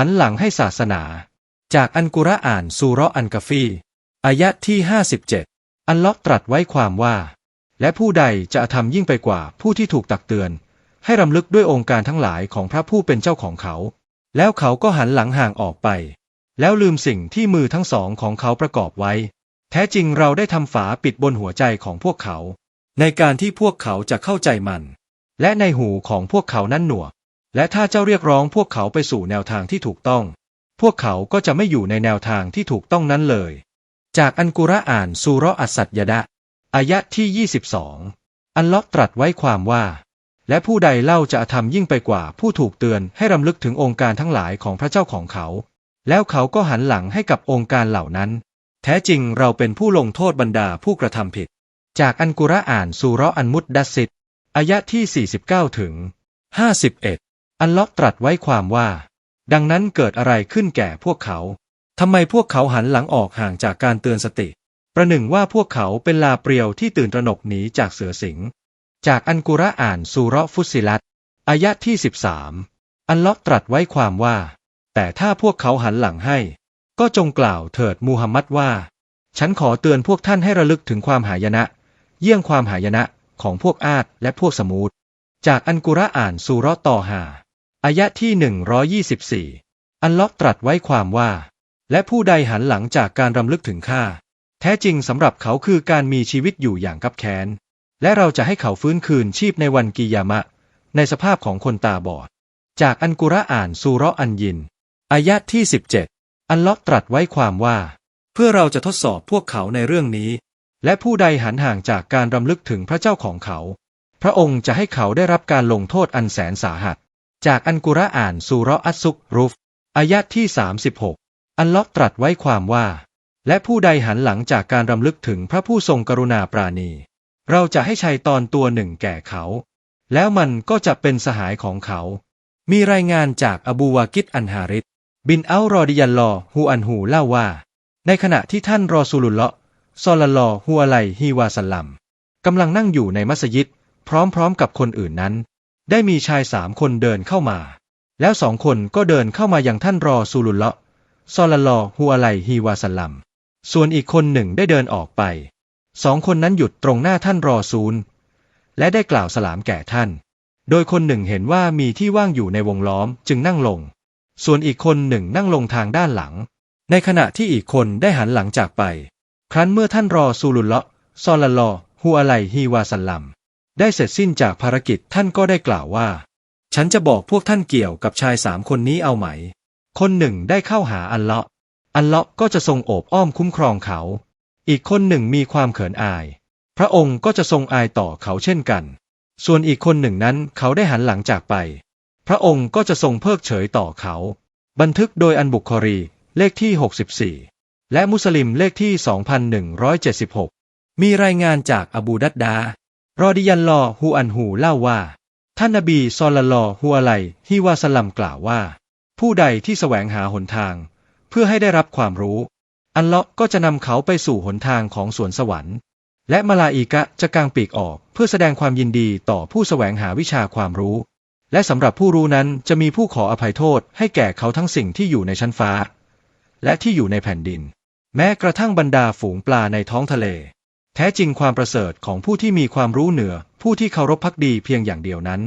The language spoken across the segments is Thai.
หันหลังให้ศาสนา จากอันกุรอานซูราะห์อันกฟีอายะที่ 57 อัลเลาะห์ตรัสไว้ความว่า และผู้ใดจะทำยิ่งไปกว่าผู้ที่ถูกตักเตือน ให้รำลึกด้วยองค์การทั้งหลายของพระผู้เป็นเจ้าของเขา แล้วเขาก็หันหลังห่างออกไป แล้วลืมสิ่งที่มือทั้งสองของเขาประกอบไว้ แท้จริงเราได้ทำฝาปิดบนหัวใจของพวกเขา ในการที่พวกเขาจะเข้าใจมัน และในหูของพวกเขานั้นหนวก และถ้าเจ้าเรียกร้องพวกเขาไปสู่แนวทางที่ถูกต้อง พวกเขาก็จะไม่อยู่ในแนวทางที่ถูกต้องนั้นเลย จากอันกุรอานซูราะห์อัสสัดยดะอายะที่ 22 อันเลาะห์ตรัสไว้ความว่า และผู้ใดเล่าจะทำยิ่งไปกว่าผู้ถูกเตือนให้รำลึกถึงองค์การทั้งหลายของพระเจ้าของเขา แล้วเขาก็หันหลังให้กับองค์การเหล่านั้น แท้จริงเราเป็นผู้ลงโทษบรรดาผู้กระทำผิด จากอันกุรอานซูราะห์อันมุดดัสซิดอายะที่ 49 ถึง 51 อันเลาะห์ตรัสไว้ความว่า ดังนั้นเกิดอะไรขึ้นแก่พวกเขาทำไมพวกเขาหันหลังออกห่างจากการเตือนสติ ประหนึ่งว่าพวกเขาเป็นลาเปรียวที่ตื่นตระหนกหนีจากเสือสิง จากอันกุรอานซูระฟุสิลัตอายะที่ 13 อันเลาะห์ตรัสไว้ความว่า แต่ถ้าพวกเขาหันหลังให้ ก็จงกล่าวเถิดมูฮัมมัดว่า ฉันขอเตือนพวกท่านให้ระลึกถึงความหายนะ เยี่ยงความหายนะของพวกอาดและพวกสมูดจากอันกุรอานซูราะห์ตอฮา อายะที่ 124 อันลาะห์ตรัสไว้ความว่า และผู้ใดหันหลังจากการรำลึกถึงข้าแท้จริงสำหรับเขาคือการมีชีวิตอยู่อย่างกับแค้น และเราจะให้เขาฟื้นคืนชีพในวันกิยามะ ในสภาพของคนตาบอด จากอันกุรอานซูราะห์อันยิน อายะที่ 17 อันลาะห์ตรัสไว้ความว่า เพื่อเราจะทดสอบพวกเขาในเรื่องนี้ และผู้ใดหันห่างจากการรำลึกถึงพระเจ้าของเขา พระองค์จะให้เขาได้รับการลงโทษอันแสนสาหัส จากอันกุรอานซูรอัสซุกรุฟอายะที่ 36 อันลาะห์ตรัสไว้ความว่า และผู้ใดหันหลังจากการรำลึกถึงพระผู้ทรงกรุณาปราณี เราจะให้ชัยตอนตัวหนึ่งแก่เขา แล้วมันก็จะเป็นสหายของเขา มีรายงานจากอบูวากิดอันฮาริสบินอัลรอดิยัลลอฮูอันฮูเล่าว่า ในขณะที่ท่านรอซูลุลเลาะซอลลลลอฮุอะลัยฮิวาสลัมกำลังนั่งอยู่ในมัสยิด พร้อมๆกับคนอื่นนั้น ได้มีชายสามคนเดินเข้ามา แล้วสองคนก็เดินเข้ามายังท่านรอซูลุลละซอลลัลลอฮุอะลัยฮิวาสลัม ส่วนอีกคนหนึ่งได้เดินออกไป สองคนนั้นหยุดตรงหน้าท่านรอซูล และได้กล่าวสลามแก่ท่าน โดยคนหนึ่งเห็นว่ามีที่ว่างอยู่ในวงล้อมจึงนั่งลง ส่วนอีกคนหนึ่งนั่งลงทางด้านหลัง ในขณะที่อีกคนได้หันหลังจากไป ครั้นเมื่อท่านรอซูลุลละซอลลัลลอฮุอะลัยฮิวาสลัม ได้เสร็จสิ้นจากภารกิจท่านก็ได้กล่าวว่า ฉันจะบอกพวกท่านเกี่ยวกับชายสามคนนี้เอาไหม คนหนึ่งได้เข้าหาอัลเลาะห์อัลเลาะห์ก็จะทรงโอบอ้อมคุ้มครองเขา อีกคนหนึ่งมีความเขินอาย พระองค์ก็จะทรงอายต่อเขาเช่นกัน ส่วนอีกคนหนึ่งนั้นเขาได้หันหลังจากไป พระองค์ก็จะทรงเพิกเฉยต่อเขา บันทึกโดยอันบุคอรีเลขที่ 64 และมุสลิมเลขที่ 2176 มีรายงานจากอบูดัดดา รอดิยันลอฮูอันฮูเล่าว่า ท่านนบีซอลลอฮุอะลัยฮิวาสลัมกล่าวว่า ผู้ใดที่แสวงหาหนทาง เพื่อให้ได้รับความรู้ อัลเลาะห์ก็จะนำเขาไปสู่หนทางของสวนสวรรค์ และมาลาอีกะจะกางปีกออกเพื่อแสดงความยินดีต่อผู้แสวงหาวิชาความรู้ และสำหรับผู้รู้นั้นจะมีผู้ขออภัยโทษให้แก่เขาทั้งสิ่งที่อยู่ในชั้นฟ้า และที่อยู่ในแผ่นดิน แม้กระทั่งบรรดาฝูงปลาในท้องทะเล แท้จริงความประเสริฐของผู้ที่มีความรู้เหนือ ผู้ที่เคารพพักดีเพียงอย่างเดียวนั้น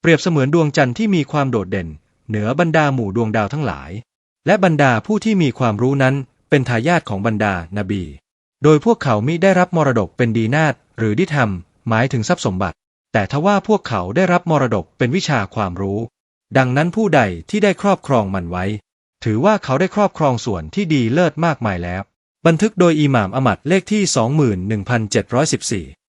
เปรียบเสมือนดวงจันทร์ที่มีความโดดเด่น เหนือบรรดาหมู่ดวงดาวทั้งหลาย และบรรดาผู้ที่มีความรู้นั้น เป็นทายาทของบรรดานาบี โดยพวกเขามิได้รับมรดกเป็นดีนาฏหรือดิธรรม หมายถึงทรัพย์สมบัติ แต่ทว่าพวกเขาได้รับมรดกเป็นวิชาความรู้ ดังนั้นผู้ใดที่ได้ครอบครองมันไว้ ถือว่าเขาได้ครอบครองส่วนที่ดีเลิศมากมายแล้ว บันทึกโดยอิหม่ามอมัดเลขที่ 21,714